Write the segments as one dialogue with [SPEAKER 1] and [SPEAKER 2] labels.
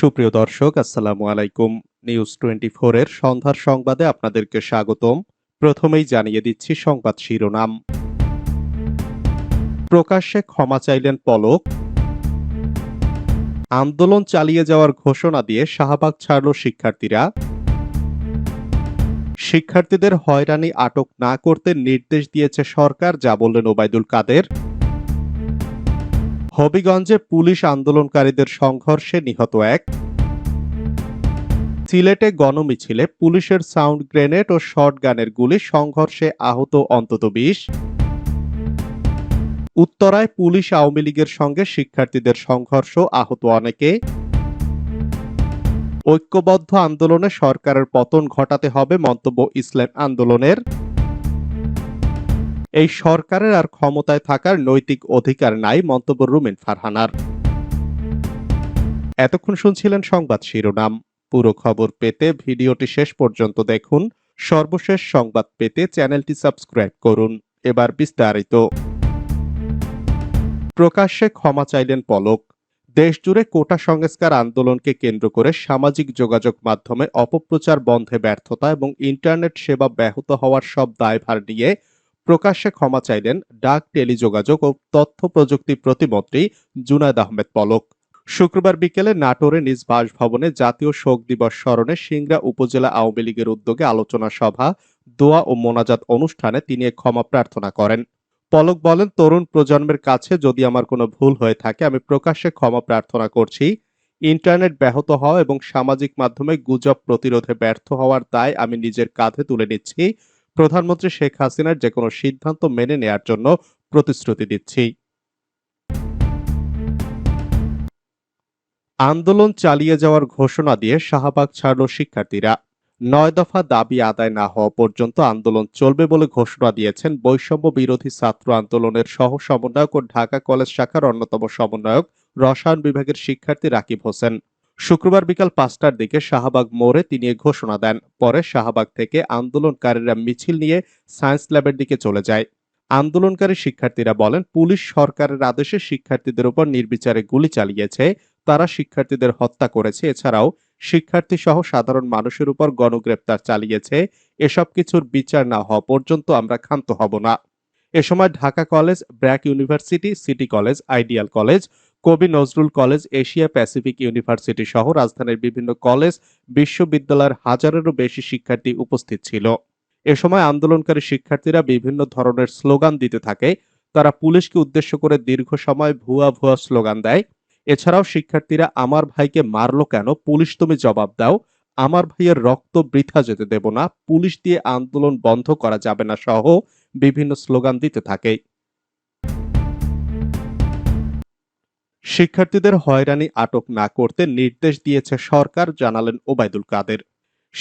[SPEAKER 1] সুপ্রিয় দর্শক আসসালামু আলাইকুম নিউজ টোয়েন্টি এর সন্ধ্যার সংবাদে আপনাদেরকে স্বাগতম প্রথমেই জানিয়ে দিচ্ছি সংবাদ শিরোনাম প্রকাশ্যে ক্ষমা চাইলেন পলক আন্দোলন চালিয়ে যাওয়ার ঘোষণা দিয়ে শাহবাগ ছাড়ল শিক্ষার্থীরা শিক্ষার্থীদের হয়রানি আটক না করতে নির্দেশ দিয়েছে সরকার যা বললেন ওবায়দুল কাদের হবিগঞ্জে পুলিশ আন্দোলনকারীদের সংঘর্ষে নিহত এক সিলেটে গণমিছিলে পুলিশের সাউন্ড গ্রেনেড ও শটগানের গুলি সংঘর্ষে আহত অন্তত বিশ উত্তরায় পুলিশ আওয়ামী লীগের সঙ্গে শিক্ষার্থীদের সংঘর্ষ আহত অনেকে ঐক্যবদ্ধ আন্দোলনে সরকারের পতন ঘটাতে হবে মন্তব্য ইসলাম আন্দোলনের এই সরকারের আর ক্ষমতায় থাকার নৈতিক অধিকার নাই মন্তব্য রুমেন ফারহানার এতক্ষণ শুনছিলেন সংবাদ শিরোনাম পুরো খবর পেতে ভিডিওটি শেষ পর্যন্ত দেখুন সর্বশেষ সংবাদ পেতে চ্যানেলটি সাবস্ক্রাইব করুন এবার বিস্তারিত প্রকাশ্যে ক্ষমা চাইলেন পলক দেশজুড়ে কোটা সংস্কার আন্দোলনকে কেন্দ্র করে সামাজিক যোগাযোগ মাধ্যমে অপপ্রচার বন্ধে ব্যর্থতা এবং ইন্টারনেট সেবা ব্যাহত হওয়ার সব দায়ভার নিয়ে প্রকাশ্যে ক্ষমা চাইলেন ডাক টেলিযোগাযোগ ও তথ্য প্রযুক্তি প্রতিমন্ত্রী জুনায়দ আহমেদ পলক শুক্রবার বিকেলে নাটোরে নিজ বাসভবনে জাতীয় শোক দিবস স্মরণে সিংড়া উপজেলা আওয়ামী লীগের উদ্যোগে আলোচনা সভা দোয়া ও মোনাজাত অনুষ্ঠানে তিনি ক্ষমা প্রার্থনা করেন পলক বলেন তরুণ প্রজন্মের কাছে যদি আমার কোনো ভুল হয়ে থাকে আমি প্রকাশ্যে ক্ষমা প্রার্থনা করছি ইন্টারনেট ব্যাহত হওয়া এবং সামাজিক মাধ্যমে গুজব প্রতিরোধে ব্যর্থ হওয়ার দায় আমি নিজের কাঁধে তুলে নিচ্ছি প্রধানমন্ত্রী শেখ হাসিনার যে কোনো সিদ্ধান্ত মেনে নেয়ার জন্য প্রতিশ্রুতি দিচ্ছি আন্দোলন চালিয়ে যাওয়ার ঘোষণা দিয়ে শাহবাগ ছাড়ল শিক্ষার্থীরা নয় দফা দাবি আদায় না হওয়া পর্যন্ত আন্দোলন চলবে বলে ঘোষণা দিয়েছেন বৈষম্য বিরোধী ছাত্র আন্দোলনের সহ সমন্বয়ক ও ঢাকা কলেজ শাখার অন্যতম সমন্বয়ক রসায়ন বিভাগের শিক্ষার্থী রাকিব হোসেন শুক্রবার বিকাল পাঁচটার দিকে শাহবাগ মোড়ে তিনি ঘোষণা দেন পরে শাহবাগ থেকে আন্দোলনকারীরা মিছিল নিয়ে সায়েন্স ল্যাবের দিকে চলে যায় আন্দোলনকারী শিক্ষার্থীরা বলেন পুলিশ সরকারের আদেশে শিক্ষার্থীদের উপর নির্বিচারে গুলি চালিয়েছে তারা শিক্ষার্থীদের হত্যা করেছে এছাড়াও শিক্ষার্থী সহ সাধারণ মানুষের উপর গণগ্রেপ্তার চালিয়েছে এসব কিছুর বিচার না হওয়া পর্যন্ত আমরা ক্ষান্ত হব না এ সময় Dhaka college BRAC university city college ideal college Kabi Nazrul college Asia Pacific university সহ রাজধানীর বিভিন্ন কলেজ বিশ্ববিদ্যালয়ের হাজারেরও বেশি শিক্ষার্থী উপস্থিত ছিল এ সময় আন্দোলনকারী শিক্ষার্থীরা বিভিন্ন ধরনের স্লোগান দিতে থাকে তারা পুলিশকে উদ্দেশ্য করে দীর্ঘ সময় ভুয়া ভুয়া স্লোগান দেয় এছাড়াও শিক্ষার্থীরা আমার ভাইকে মারলো কেন পুলিশ তুমি জবাব দাও আমার ভাইয়ের রক্ত বৃথা যেতে দেব না পুলিশ দিয়ে আন্দোলন বন্ধ করা যাবে না সহ বিভিন্ন স্লোগান দিতে থাকে শিক্ষার্থীদের হয়রানি আটক না করতে নির্দেশ দিয়েছে সরকার জানালেন ওবায়দুল কাদের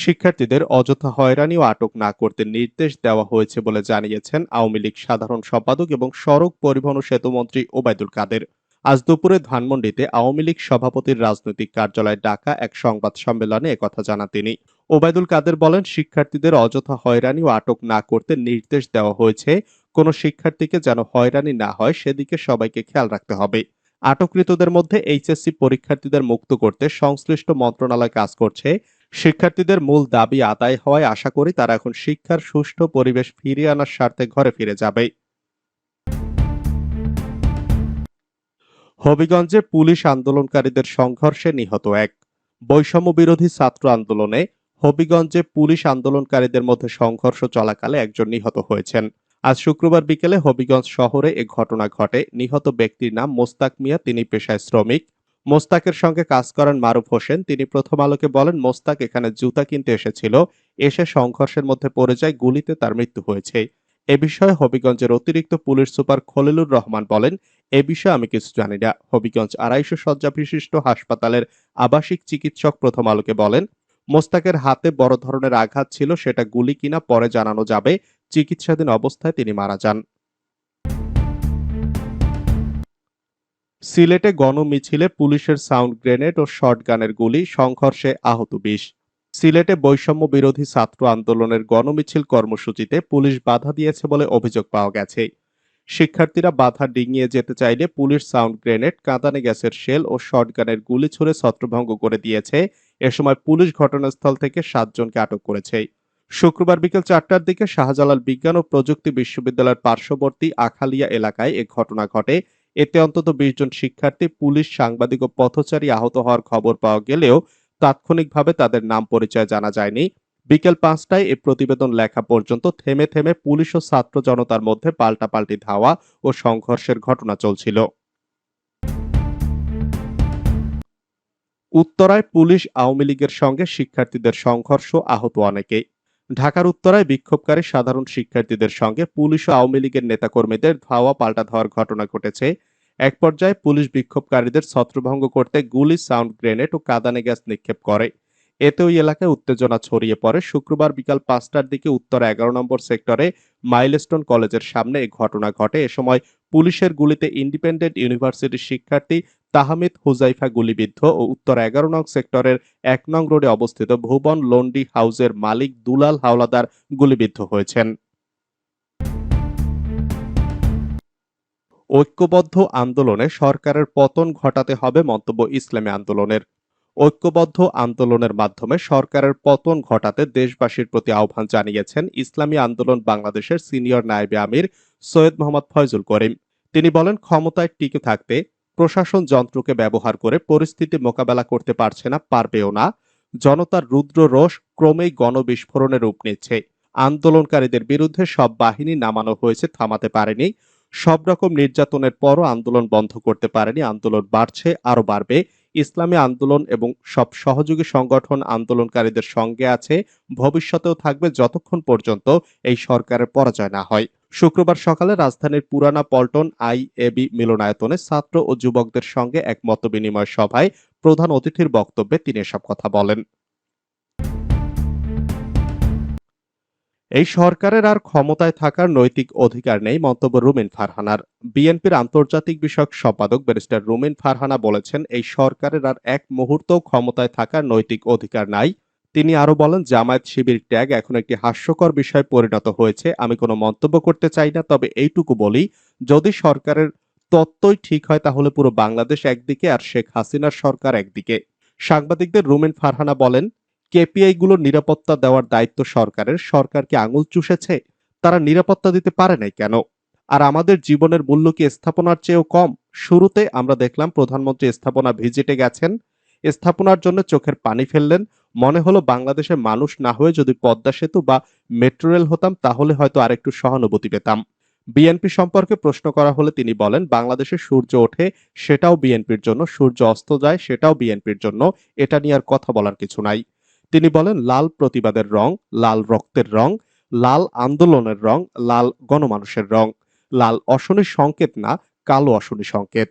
[SPEAKER 1] শিক্ষার্থীদের অযথা হয়রানি ও আটক না করতে নির্দেশ দেওয়া হয়েছে বলে জানিয়েছেন আওয়ামী লীগ সাধারণ সম্পাদক এবং সড়ক পরিবহন ও সেতুমন্ত্রী ওবায়দুল কাদের আজ দুপুরে ধানমন্ডিতে আওয়ামী লীগ সভাপতির রাজনৈতিক কার্যালয়ে ডাকা এক সংবাদ সম্মেলনে একথা জানা তিনি ওবায়দুল কাদের বলেন শিক্ষার্থীদের অযথা হয়রানি ও আটক না করতে নির্দেশ দেওয়া হয়েছে কোনো শিক্ষার্থীকে যেন হয়রানি না হয় সেদিকে সবাইকে খেয়াল রাখতে হবে আটককৃতদের মধ্যে এইচএসসি পরীক্ষার্থীদের মুক্ত করতে সংশ্লিষ্ট মন্ত্রণালয় কাজ করছে শিক্ষার্থীদের মূল দাবি আদায় হওয়ায় আশা করি তারা এখন শিক্ষার সুষ্ঠু পরিবেশ ফিরিয়ে আনার স্বার্থে ঘরে ফিরে যাবে হবিগঞ্জে পুলিশ আন্দোলনকারীদের সংঘর্ষে নিহত এক বৈষম্য বিরোধী ছাত্র আন্দোলনে হবিগঞ্জে পুলিশ আন্দোলনকারীদের মধ্যে সংঘর্ষ চলাকালে একজন নিহত হয়েছেন আজ শুক্রবার বিকেলে হবিগঞ্জ শহরে এ ঘটনা ঘটে নিহত ব্যক্তির নাম মোস্তাক মিয়া তিনি পেশায় শ্রমিক মোস্তাকের সঙ্গে কাজ করেন মারুফ হোসেন তিনি প্রথম আলোকে বলেন মোস্তাক এখানে জুতা কিনতে এসেছিল এসে সংঘর্ষের মধ্যে পড়ে যায় গুলিতে তার মৃত্যু হয়েছে এ বিষয়ে হবিগঞ্জের অতিরিক্ত পুলিশ সুপার খলিলুর রহমান বলেন এ বিষয়ে আমি কিছু জানি না হবিগঞ্জ আড়াইশো শয্যা বিশিষ্ট হাসপাতালের আবাসিক চিকিৎসক প্রথম আলোকে বলেন মোস্তাকের হাতে বড় ধরনের আঘাত ছিল সেটা গুলি কিনা পরে জানানো যাবে চিকিৎসাধীন অবস্থায় তিনি মারা যান সিলেটে গণমিছিলে পুলিশের সাউন্ড গ্রেনেড ও শর্টগানের গুলি সংঘর্ষে আহত বিষ সিলেটে বৈষম্য বিরোধী ছাত্র আন্দোলনের গণমিছিল কর্মসূচিতে পুলিশ বাধা দিয়েছে বলে অভিযোগ পাওয়া গেছে শিক্ষার্থীরা বাধা ডিঙিয়ে যেতে চাইলে পুলিশ সাউন্ড গ্রেনেড কাঁদানে গ্যাসের শেল ও শর্টগানের গুলি ছুড়ে ছত্রভঙ্গ করে দিয়েছে এ সময় পুলিশ ঘটনাস্থল থেকে সাতজনকে আটক করেছে শুক্রবার বিকেল চারটার দিকে শাহজালাল বিজ্ঞান ও প্রযুক্তি বিশ্ববিদ্যালয়ের পার্শ্ববর্তী আখালিয়া এলাকায় এ ঘটনা ঘটে এতে অন্তত বিশ জন শিক্ষার্থী পুলিশ সাংবাদিক ও পথচারী আহত হওয়ার খবর পাওয়া গেলেও তাৎক্ষণিকভাবে তাদের নাম পরিচয় জানা যায়নি বিকেল পাঁচটায় এ প্রতিবেদন লেখা পর্যন্ত থেমে থেমে পুলিশ ও ছাত্র জনতার মধ্যে পাল্টাপাল্টি ধাওয়া ও সংঘর্ষের ঘটনা চলছিল উত্তরায় পুলিশ আওয়ামী লীগের সঙ্গে শিক্ষার্থীদের সংঘর্ষ আহত অনেকেই ঢাকার উত্তরায় বিক্ষোভকারী সাধারণ শিক্ষার্থীদের সঙ্গে পুলিশ ও আওয়ামী লীগের নেতাকর্মীদের ধাওয়া পাল্টা ধাওয়ার ঘটনা ঘটেছে এক পর্যায়ে পুলিশ বিক্ষোভকারীদের ছত্রভঙ্গ করতে গুলি সাউন্ড গ্রেনেড ও কাদানে গ্যাস নিক্ষেপ করে এতে ওই এলাকায় উত্তেজনা ছড়িয়ে পড়ে শুক্রবার বিকাল পাঁচটার দিকে উত্তর এগারো নম্বর সেক্টরে মাইলস্টোন কলেজের সামনে এ ঘটনা ঘটে এ সময় পুলিশের গুলিতে ইন্ডিপেন্ডেন্ট ইউনিভার্সিটির শিক্ষার্থী তাহমিদ হুজাইফা গুলিবিদ্ধ ও উত্তর এগারো নং সেক্টরের এক নং রোডে অবস্থিত ভুবন লন্ডি হাউজের মালিক দুলাল হাওলাদার গুলিবিদ্ধ হয়েছেন ঐক্যবদ্ধ আন্দোলনে সরকারের পতন ঘটাতে হবে মন্তব্য ইসলামী আন্দোলনের ঐক্যবদ্ধ আন্দোলনের মাধ্যমে সরকারের পতন ঘটাতে দেশবাসীর প্রতি আহ্বান জানিয়েছেন ইসলামী আন্দোলন বাংলাদেশের সিনিয়র নায়েবে আমির সৈয়দ মোহাম্মদ ফয়জুল করিম তিনি বলেন ক্ষমতায় টিকে থাকতে প্রশাসন যন্ত্রকে ব্যবহার করে পরিস্থিতি মোকাবেলা করতে পারছে না পারবেও না জনতার রুদ্র রোষ ক্রমেই গণবিস্ফোরণে রূপ নিচ্ছে আন্দোলনকারীদের বিরুদ্ধে সব বাহিনী নামানো হয়েছে থামাতে পারেনি সব রকম নির্যাতনের পরও আন্দোলন বন্ধ করতে পারেনি আন্দোলন বাড়ছে আরও বাড়বে ইসলামী আন্দোলন এবং সব সহযোগী সংগঠন আন্দোলনকারীদের সঙ্গে আছে ভবিষ্যতেও থাকবে যতক্ষণ পর্যন্ত এই সরকারের পরাজয় না হয় শুক্রবার সকালে রাজধানীর পুরানা পল্টন আইএবি মিলনায়তনে ছাত্র ও যুবকদের সঙ্গে এক মতবিনিময় সভায় প্রধান অতিথির বক্তব্যে তিনি এসব কথা বলেন এই সরকারের আর ক্ষমতায় থাকার নৈতিক অধিকার নেই মন্তব্য রুমিন ফারহানার বিএনপির আন্তর্জাতিক বিষয়ক সম্পাদক ব্যারিস্টার রুমিন ফারহানা বলেছেন এই সরকারের আর এক মুহূর্ত ক্ষমতায় থাকার নৈতিক অধিকার নাই তিনি আরো বলেন জামায়াত শিবির ট্যাগ এখন একটি হাস্যকর বিষয়ে পরিণত হয়েছে আমি কোনো মন্তব্য করতে চাই না তবে এইটুকু বলি যদি সরকারের তত্ত্বই ঠিক হয় তাহলে পুরো বাংলাদেশ একদিকে আর শেখ হাসিনার সরকার একদিকে সাংবাদিকদের রুমেন ফারহানা বলেন কেপিআই গুলোর নিরাপত্তা দেওয়ার দায়িত্ব সরকারের সরকারকে আঙুল চুষেছে তারা নিরাপত্তা দিতে পারে নাই কেন আর আমাদের জীবনের মূল্য কি স্থাপনার চেয়েও কম শুরুতে আমরা দেখলাম প্রধানমন্ত্রী স্থাপনা ভিজিটে গেছেন স্থাপনার জন্য চোখের পানি ফেললেন মনে হলো বাংলাদেশের মানুষ না হয়ে যদি পদ্মা সেতু বা মেট্রো রেল হতাম তাহলে হয়তো আরেকটু সহানুভূতি পেতাম বিএনপি সম্পর্কে প্রশ্ন করা হলে তিনি বলেন বাংলাদেশে সূর্য ওঠে সেটাও বিএনপির জন্য সূর্য অস্ত যায় সেটাও বিএনপির জন্য এটা নিয়ে আর কথা বলার কিছু নাই তিনি বলেন লাল প্রতিবাদের রং লাল রক্তের রং লাল আন্দোলনের রং লাল গণমানুষের রং লাল অশনি সংকেত না কালো অশনি সংকেত